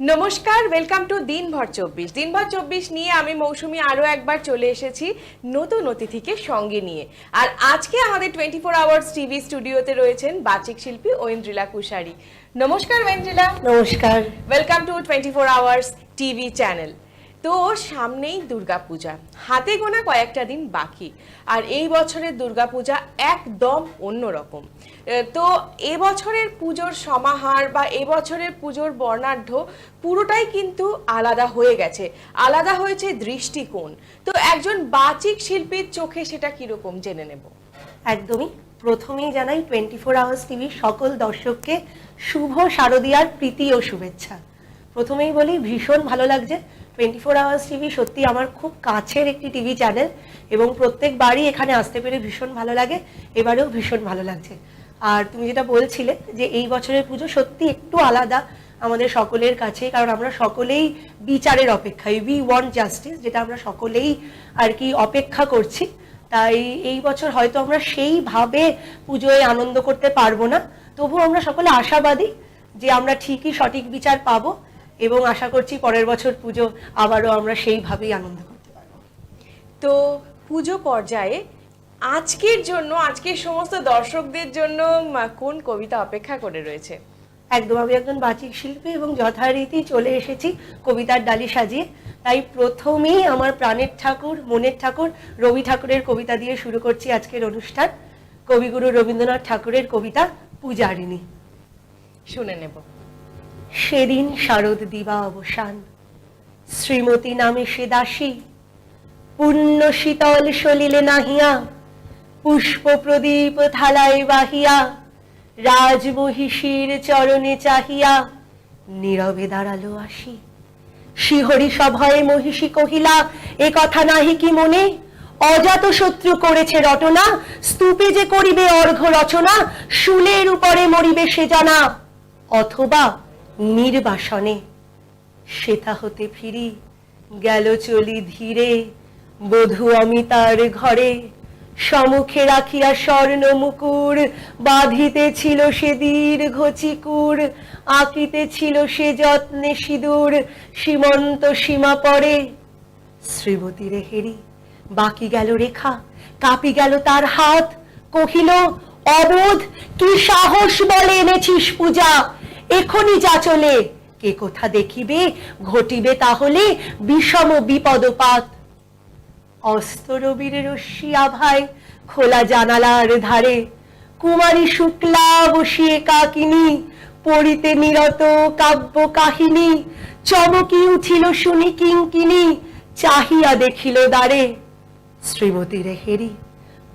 নমস্কার welcome two দিনভর চব্বিশ। দিনভর চব্বিশ নিয়ে আমি মৌসুমি আরও একবার চলে এসেছি নতুন অতিথিকে সঙ্গে নিয়ে। আর আজকে আমাদের টোয়েন্টি ফোর আওয়ার্স টিভি স্টুডিওতে রয়েছেন বাচিক শিল্পী ঐন্দ্রিলা কুশারি। নমস্কার ওয়েন্দ্রিলা নমস্কার। Welcome to twenty four hours TV channel তো সামনেই দুর্গাপূজা। হাতে গোনা কয়েকটা দিন বাকি, আর এই বছরের দুর্গাপূজা একদম অন্যরকম তো এবছরের পুজোর সমাহার বা এবছরের পুজোর বর্ণাঢ্য পুরোটাই কিন্তু আলাদা হয়ে গেছে। আলাদা হয়েছে দৃষ্টিকোণ। তো একজন বাচিক শিল্পীর চোখে সেটা কীরকম জেনে নেব? একদমই। প্রথমেই জানাই টোয়েন্টি ফোর আওয়ার্স টিভির সকল দর্শককে শুভ শারদীয়ার প্রীতি ও শুভেচ্ছা। প্রথমেই বলি ভীষণ ভালো লাগছে। টোয়েন্টি ফোর আওয়ার্স টিভি সত্যি আমার খুব কাছের একটি টিভি চ্যানেল এবং প্রত্যেকবারই এখানে আসতে পেরে ভীষণ ভালো লাগে, এবারেও ভীষণ ভালো লাগছে। আর তুমি যেটা বলছিলে যে এই বছরের পুজো সত্যি একটু আলাদা আমাদের সকলের কাছে, কারণ আমরা সকলেই বিচারের অপেক্ষায় উই ওয়ান্ট জাস্টিস যেটা আমরা সকলেই আর কি অপেক্ষা করছি। তাই এই বছর হয়তো আমরা সেইভাবে পুজোয় আনন্দ করতে পারব না তবু আমরা সকলে আশাবাদী যে আমরা ঠিকই সঠিক বিচার পাবো। এবং আশা করছি পরের বছর পুজো আবারও আমরা সেইভাবেই আনন্দ করতে পারব। তো পুজো পর্যায়ে আজকের জন্য আজকের সমস্ত দর্শকদের জন্য কোন কবিতা অপেক্ষা করে রয়েছে? একদম আমি একজন বাচিক শিল্পী এবং যথারীতি চলে এসেছি কবিতার ডালি সাজিয়ে। তাই প্রথমেই আমার প্রাণের ঠাকুর মনের ঠাকুর রবি ঠাকুরের কবিতা দিয়ে শুরু করছি আজকের অনুষ্ঠান। কবিগুরু রবীন্দ্রনাথ ঠাকুরের কবিতা পূজারিণী। শুনে নেব। সেদিন শারদ দিবা অবসান। শ্রীমতী নামে সে দাসী। পূর্ণ শীতল সলিলে নাহিয়া, পুষ্প প্রদীপ থালায় বাহিয়া, রাজমহিষীর চরণে চাহিয়া নীরবে দাঁড়াল আসি। শিহরি সভায় মহিষী কহিলা, এ কথা নাহি কি মনে? অজাত শত্রু করেছে রটনা, স্তূপে যে করিবে অর্ঘ রচনা, শুলের উপরে মরিবে সে জানা। অথবা নির্বাসনে শ্বেতা হতে ফিরি গেল চলি ধীরে, বধূ অমিতার ঘরে, সমুখে রাখিয়া স্বর্ণ মুকুর, বাঁধিতে ছিল সে দীর্ঘ চিকুর, আঁকিতে ছিল সে যত্নে সিঁদুর, সীমন্ত সীমা পরে। শ্রীমতী হেরি, বাকি গেল রেখা, কাঁপি গেল তার হাত, কহিল, অবোধ কি সাহস বলে এনেছিস পূজা এখনই যা চলে। কে কোথা দেখিবে? ঘটিবে তাহলে বিষম বিপদপাত। অস্ত অস্তরবীর রশ্মি আভায়, খোলা জানালার ধারে। কুমারী শুক্লা বসিয়ে কাকিনী, পড়িতে নিরত কাব্য কাহিনী। চমকি উঠিল শুনি কিঙ্কিনী, চাহিয়া দেখিল দ্বারে। শ্রীমতী হেরি,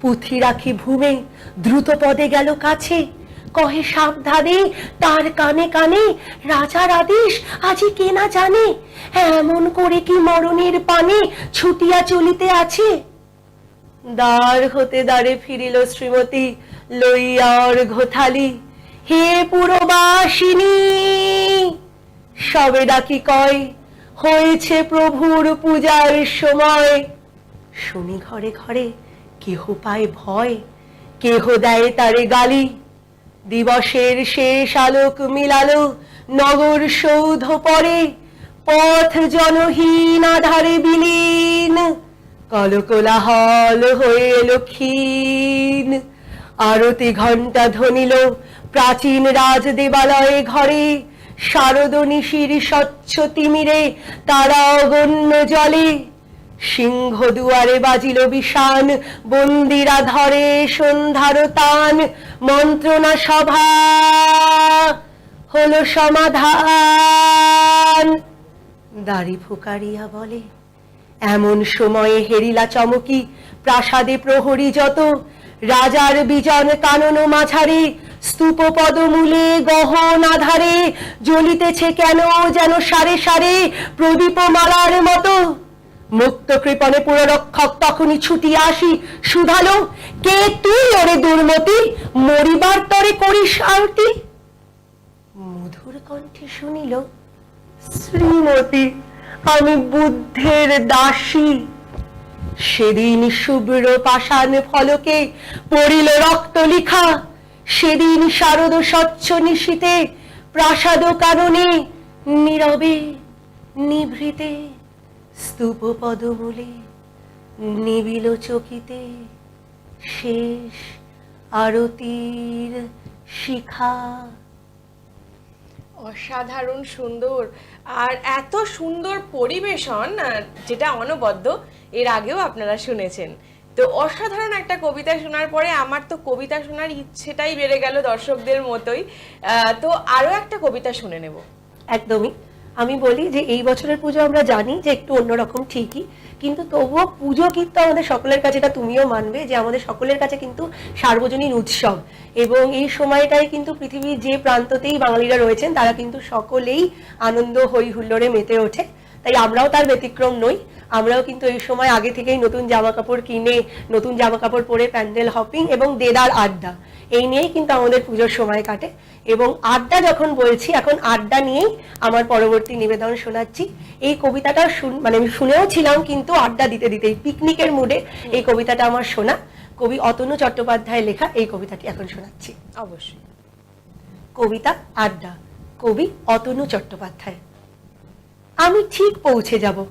পুঁথি রাখি ভূমে দ্রুত পদে গেল কাছে। কহে সাবধানে, তার কানে কানে রাজার আদেশ আজি কে না জানে, এমন করে কি মরণের পানে ছুটিয়া চলিতে আছে? দ্বার হতে দ্বারে ফিরিল শ্রীমতী লইয়া অর্ঘ্যথালি হে পুরবাসিনী, সবে ডাকি কয়, হয়েছে প্রভুর পূজার সময়। শুনি ঘরে ঘরে কেহ পায় ভয়, কেহ দেয় তারে গালি। দিবসের শেষ আলোক মিলালো, নগর সৌধ পরে, পথ জনহীন আধারে বিলীন, কলকোলাহল হয়ে এলো ক্ষীণ। আরতি ঘণ্টা ধ্বনিল প্রাচীন রাজ দেবালয়ে ঘরে শারদ নিশির স্বচ্ছ তিমিরে, তারা অগণ্য জলে। সিংহ দুয়ারে বাজিল বিষান বন্দিরা ধরে সন্ধ্যার তান মন্ত্রণা সভা হলো সমাধান। দাড়ি ফুকারিয়া বলে, এমন সময়ে হেরিলা চমকি, প্রাসাদে প্রহরী যত, রাজার বিজন কানন মাঝারে স্তূপ পদমূলে গহন আধারে, জ্বলিতেছে কেন যেন সারে সারে প্রদীপ মালার মতো। মুক্ত কৃপণে পুররক্ষক তখনই ছুটিয়া আসি। শুধালো, কে তুই ওরে দুর্মতি? মরিবার তরে করিস আরতি? মধুর কণ্ঠে শুনিল, শ্রীমতী, আমি বুদ্ধের দাসী। সেদিন শুভ্র পাষাণ ফলকে পড়িল রক্ত লিখা। সেদিন শারদ স্বচ্ছ নিশীতে প্রাসাদ কারণে নীরবে নিভৃতে। স্তূপ পদমূলে নিবিল চকিতে শেষ আরতির শিখা। অসাধারণ সুন্দর আর এত সুন্দর পরিবেশন যেটা অনবদ্য এর আগেও আপনারা শুনেছেন। তো অসাধারণ একটা কবিতা শোনার পরে আমার তো কবিতা শোনার ইচ্ছেটাই বেড়ে গেল দর্শকদের মতোই। আহ, তো আরও একটা কবিতা শুনে নেব। একদমই। আমি বলি যে এই বছরের পুজো আমরা জানি যে একটু অন্যরকম ঠিকই, কিন্তু তবুও পুজো কিন্তু আমাদের সকলের কাছে, এটা তুমিও মানবে যে আমাদের সকলের কাছে কিন্তু সার্বজনীন উৎসব। এবং এই সময়টায় কিন্তু পৃথিবীর যে প্রান্ততেই বাঙালিরা রয়েছেন, তারা কিন্তু সকলেই আনন্দ হই হুল্লোড়ে মেতে ওঠে। তাই আমরাও তার ব্যতিক্রম নই। আমরাও কিন্তু এই সময় আগে থেকেই নতুন জামা কাপড় কিনে, নতুন জামা কাপড় পরে প্যান্ডেল হপিং এবং দেদার আড্ডা। এই নিয়েই কিন্তু আমাদের পুজোর সময় কাটে। এবং আড্ডা যখন বলছি এখন আড্ডা নিয়েই আমার পরবর্তী নিবেদন শোনাচ্ছি। এই কবিতাটা শুন- মানে আমি শুনেও ছিলাম কিন্তু আড্ডা দিতে দিতেই পিকনিকের মুডে এই কবিতাটা আমার শোনা। কবি অতনু চট্টোপাধ্যায় লেখা এই কবিতাটি এখন শোনাচ্ছি। অবশ্যই। কবিতা আড্ডা কবি অতনু চট্টোপাধ্যায়। আমি ঠিক পৌঁছে যাব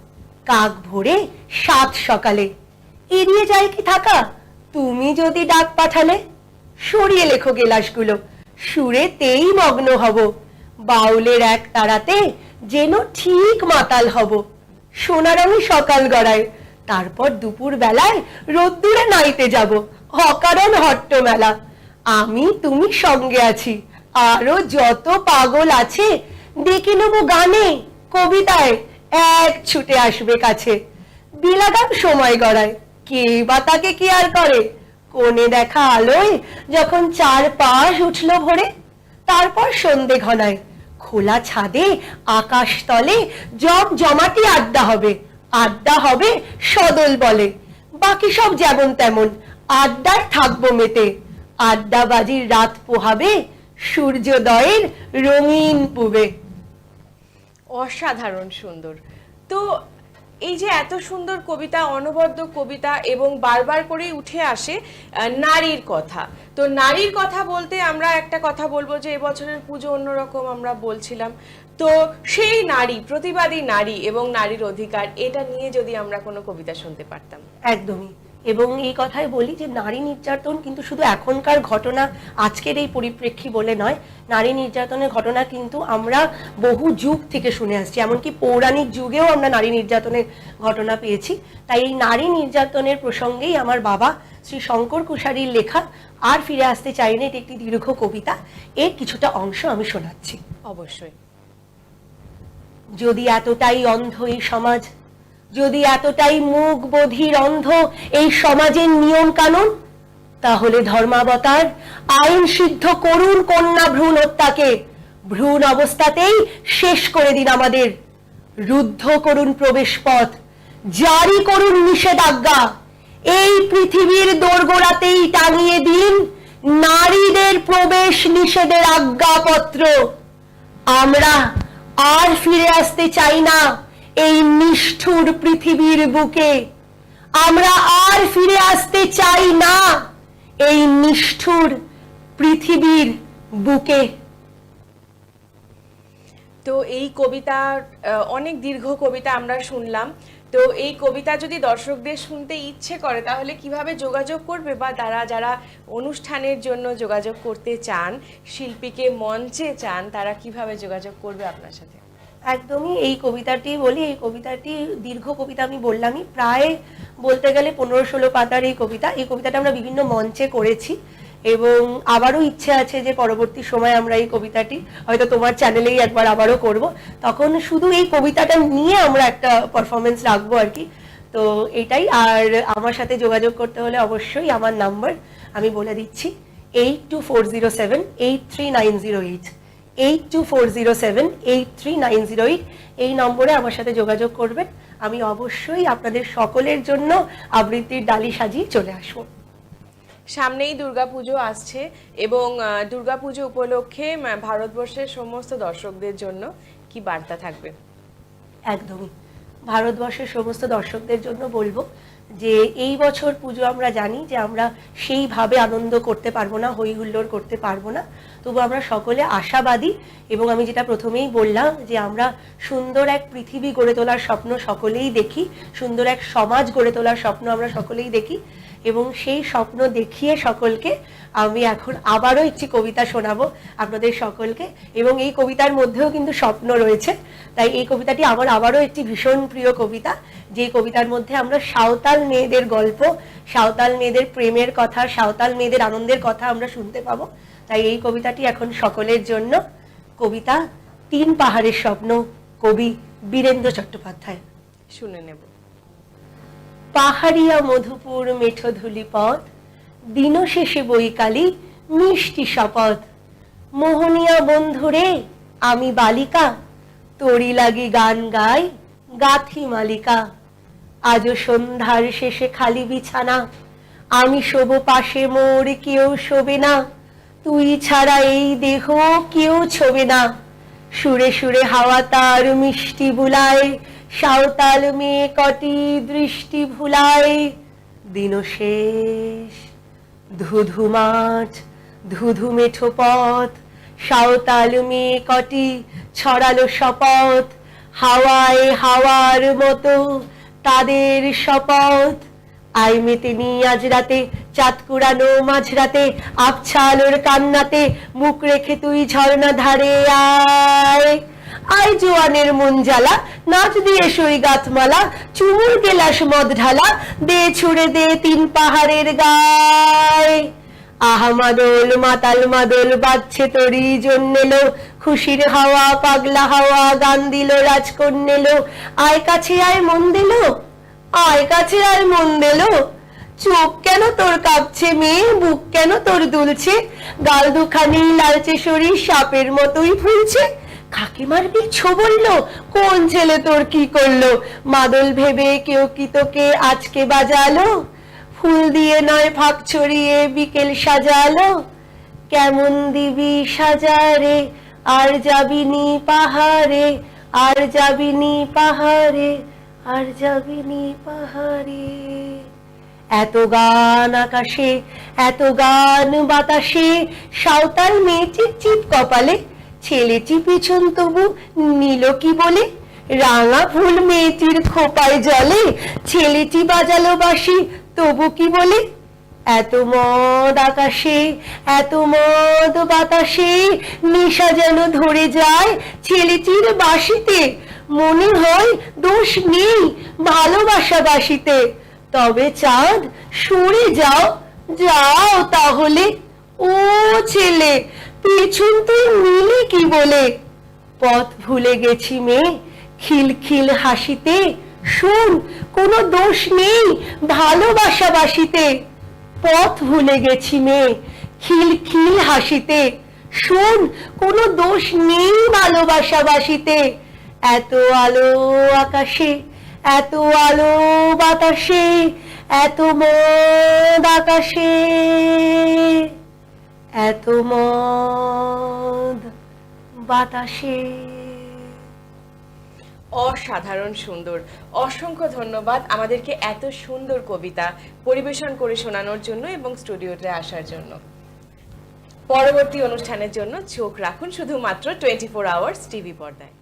কাক ভোরে সাত সকালে। এড়িয়ে যায় কি থাকা? তুমি যদি ডাক পাঠালে সরিয়ে লেখো গেলাসগুলো। সুরেতেই মগ্ন হব। বাউলের এক তারাতে যেন ঠিক মাতাল হব। সোনার আমি সকাল গড়ায় তারপর দুপুর বেলায় রোদ্দুরে নাইতে যাব, অকারণ হট্ট মেলা আমি তুমি সঙ্গে আছি, আরও যত পাগল আছে, ডেকে নেব গানে, কবিতায়, এক ছুটে আসবে কাছে। বিলাগাম সময় গড়ায় কে বা তাকে কি আর করে? কোণে দেখা আলোয় যখন চার পাশ উঠল ভোরে, তারপর সন্ধে ঘনায়। খোলা ছাদে, আকাশ তলে জম জমাটি আড্ডা হবে। আড্ডা হবে সদল বলে। বাকি সব যেমন তেমন, আড্ডায় থাকব মেতে। আড্ডাবাজির রাত পোহাবে সূর্যোদয়ের রঙিন পুবে। অসাধারণ সুন্দর। তো এই যে এত সুন্দর কবিতা, অনবদ্য কবিতা এবং বারবার করেই উঠে আসে নারীর কথা। তো নারীর কথা বলতে আমরা একটা কথা বলব যে, এবছরের পুজো অন্যরকম আমরা বলছিলাম। তো সেই নারী, প্রতিবাদী নারী এবং নারীর অধিকার, এটা নিয়ে যদি আমরা কোনো কবিতা শুনতে পারতাম। একদমই। এবং এই কথাই বলি যে নারী নির্যাতন কিন্তু শুধু এখনকার ঘটনা আজকের এই পরিপ্রেক্ষী বলে নয় নারী নির্যাতনের ঘটনা কিন্তু আমরা বহু যুগ থেকে শুনে আসছি। এমনকি পৌরাণিক যুগেও আমরা নারী নির্যাতনের ঘটনা পেয়েছি। তাই এই নারী নির্যাতনের প্রসঙ্গেই আমার বাবা শ্রী শঙ্কর কুশারীর লেখা আর ফিরে আসতে চাই না এটি একটি দীর্ঘ কবিতা। এর কিছুটা অংশ আমি শোনাচ্ছি। অবশ্যই। যদি এতটাই অন্ধ এই সমাজ যদি এতটাই মুখ বধির অন্ধ এই সমাজের নিয়ম কানুন তাহলে ধর্মাবতার আইন সিদ্ধ করুন কন্যা ভ্রূণ হত্যাকে ভ্রূণ অবস্থাতেই শেষ করে দিন আমাদের। রুদ্ধ করুন প্রবেশ পথ জারি করুন নিষেধাজ্ঞা। এই পৃথিবীর দোরগোড়াতেই টাঙিয়ে দিন নারীদের প্রবেশ নিষেধের আজ্ঞাপত্র। আমরা আর ফিরে আসতে চাই না। এই নিষ্ঠুর পৃথিবীর বুকে। আমরা আর ফিরে আসতে চাই না এই নিষ্ঠুর পৃথিবীর বুকে। তো এই কবিতা অনেক দীর্ঘ কবিতা আমরা শুনলাম। তো এই কবিতা যদি দর্শকদের শুনতে ইচ্ছে করে, তাহলে কীভাবে যোগাযোগ করবে বা তারা যারা অনুষ্ঠানের জন্য যোগাযোগ করতে চান, শিল্পীকে মঞ্চে চান, তারা কীভাবে যোগাযোগ করবে আপনার সাথে? একদমই এই কবিতাটি বলি, এই কবিতাটি দীর্ঘ কবিতা আমি বললামই। প্রায় বলতে গেলে পনেরো ষোলো পাতার এই কবিতা। এই কবিতাটা আমরা বিভিন্ন মঞ্চে করেছি এবং আবারও ইচ্ছে আছে যে পরবর্তী সময় আমরা এই কবিতাটি, হয়তো তোমার চ্যানেলেই একবার আবারও করব। তখন শুধু এই কবিতাটা নিয়ে আমরা একটা পারফরমেন্স রাখব আর কি। তো এটাই, আর আমার সাথে যোগাযোগ করতে হলে অবশ্যই আমার নাম্বার আমি বলে দিচ্ছি eight two four zero seven eight three nine zero eight eight two four zero seven eight three nine zero eight এই নম্বরে আমার সাথে যোগাযোগ করবেন। আমি অবশ্যই আপনাদের সকলের জন্য আবৃত্তির ডালি সাজিয়ে চলে আসব। সামনেই দুর্গাপুজো আসছে এবং দুর্গাপুজো উপলক্ষে ভারতবর্ষের সমস্ত দর্শকদের জন্য কি বার্তা থাকবে? একদমই। ভারতবর্ষের সমস্ত দর্শকদের জন্য বলব যে এই বছর পুজো আমরা জানি যে আমরা সেইভাবে আনন্দ করতে পারব না হই হুল্লোড় করতে পারব না। তবু আমরা সকলে আশাবাদী এবং আমি যেটা প্রথমেই বললাম যে আমরা সুন্দর এক পৃথিবী গড়ে তোলার স্বপ্ন সকলেই দেখি, সুন্দর এক সমাজ গড়ে তোলার স্বপ্ন আমরা সকলেই দেখি। এবং সেই স্বপ্ন দেখিয়ে সকলকে আমি এখন আবারও একটি কবিতা শোনাবো আপনাদের সকলকে। এবং এই কবিতার মধ্যেও কিন্তু স্বপ্ন রয়েছে। তাই এই কবিতাটি আমার আবারও একটি ভীষণ প্রিয় কবিতা। যে কবিতার মধ্যে আমরা সাঁওতাল মেয়েদের গল্প, সাঁওতাল মেয়েদের প্রেমের কথা, সাঁওতাল মেয়েদের আনন্দের কথা আমরা শুনতে পাবো। তাই এই কবিতাটি এখন সকলের জন্য। কবিতা, তিন পাহাড়ের স্বপ্ন, কবি বীরেন্দ্র চট্টোপাধ্যায়। শুনে নেব। পাহাড়িয়া মধুপুর মেঠো ধুলি পথ দিন শেষে বৈকালি মিষ্টি শপথ। মোহনিয়া বন্ধুরে আমি বালিকা, তরি লাগি গান গাই গাথি মালিকা। আজও সন্ধ্যার শেষে খালি বিছানা, আমি শোব পাশে মোর কেউ শোবে না, তুই ছাড়া এই দেহ কেউ ছোবে না। সুরে সুরে হাওয়া তার মিষ্টি বুলায় সাঁওতাল মেয়ে কটি দৃষ্টি ভুলায়। দিন শেষ। ধুধু মাঠ, ধুধু মেঠো পথ, সাঁওতাল মেয়ে কটি ছড়ালো শপথ। হাওয়ায় হাওয়ার মতো তাদের শপথ। আই মেতে নি আজ রাতে, চাঁদ কুড়ানো মাঝরাতে, আবছালোর কান্নাতে মুখ রেখে তুই ঝর্ণা ধারে আয়। আয় জোয়ানের মন জ্বালা, নাচ দিয়ে সই গাথমালা চুমুর গেলাস মদ ঢালা, দে ছুড়ে দে তিন পাহাড়ের গায়। আহা মাদল, মাতাল মাদল, বাজছে তরি জন্মেলো খুশির হাওয়া, পাগলা হাওয়া, গান দিল রাজকন্যেলো আয় কাছে আয় মন দিলো আয় কাছে আয় মন দিলো চোখ কেন তোর কাঁপছে মেয়ে, বুক কেন তোর দুলছে? গাল দুখানি লালচে শরীর সাপের মতোই ফুলছে। কাকিমার বিছো বলল, কোন ছেলে তোর কি করল? মাদল ভেবে কেউ কি তোকে আজকে বাজালো? ফুল দিয়ে নয় ফাঁক ছড়িয়ে বিকেল সাজালো? কেমন দিবি সাজারে? আর যাবিনি পাহাড়ে? আর যাবিনি পাহাড়ে? আর যাবিনি পাহাড়ে? এত গান আকাশে, এত গান বাতাসে, সাঁওতাল মেয়ে চিপ কপালে ছেলেটি পিছন তবু নিল কি বলে? রাঙা ফুল মেয়েটির খোপায় জলে, ছেলেটি বাজালো বাসি তবু কি বলে? এত মদ আকাশে, এত মদ বাতাসে, নেশা যেন ধরে যায় ছেলেটির বাসিতে মনে হয় দোষ নেই ভালোবাসা বাসিতে তবে চাঁদ সরে যাও যাও তাহলে। ও ছেলে পেছন তুই নিলি কি বলে? পথ ভুলে গেছি মেয়ে খিলখিল হাসিতে। শোন, কোনো দোষ নেই ভালোবাসা বাসিতে। পথ ভুলে গেছি মেয়ে খিলখিল হাসিতে। শোন, কোনো দোষ নেই ভালোবাসা বাসিতে। এত আলো আকাশে, এত আলো বাতাসে, এত মদ আকাশে। এত মদ বাতাসে। অসাধারণ সুন্দর। অসংখ্য ধন্যবাদ আমাদেরকে এত সুন্দর কবিতা পরিবেশন করে শোনানোর জন্য এবং স্টুডিওতে আসার জন্য। পরবর্তী অনুষ্ঠানের জন্য চোখ রাখুন শুধুমাত্র টোয়েন্টি ফোর আওয়ার্স টিভি পর্দায়।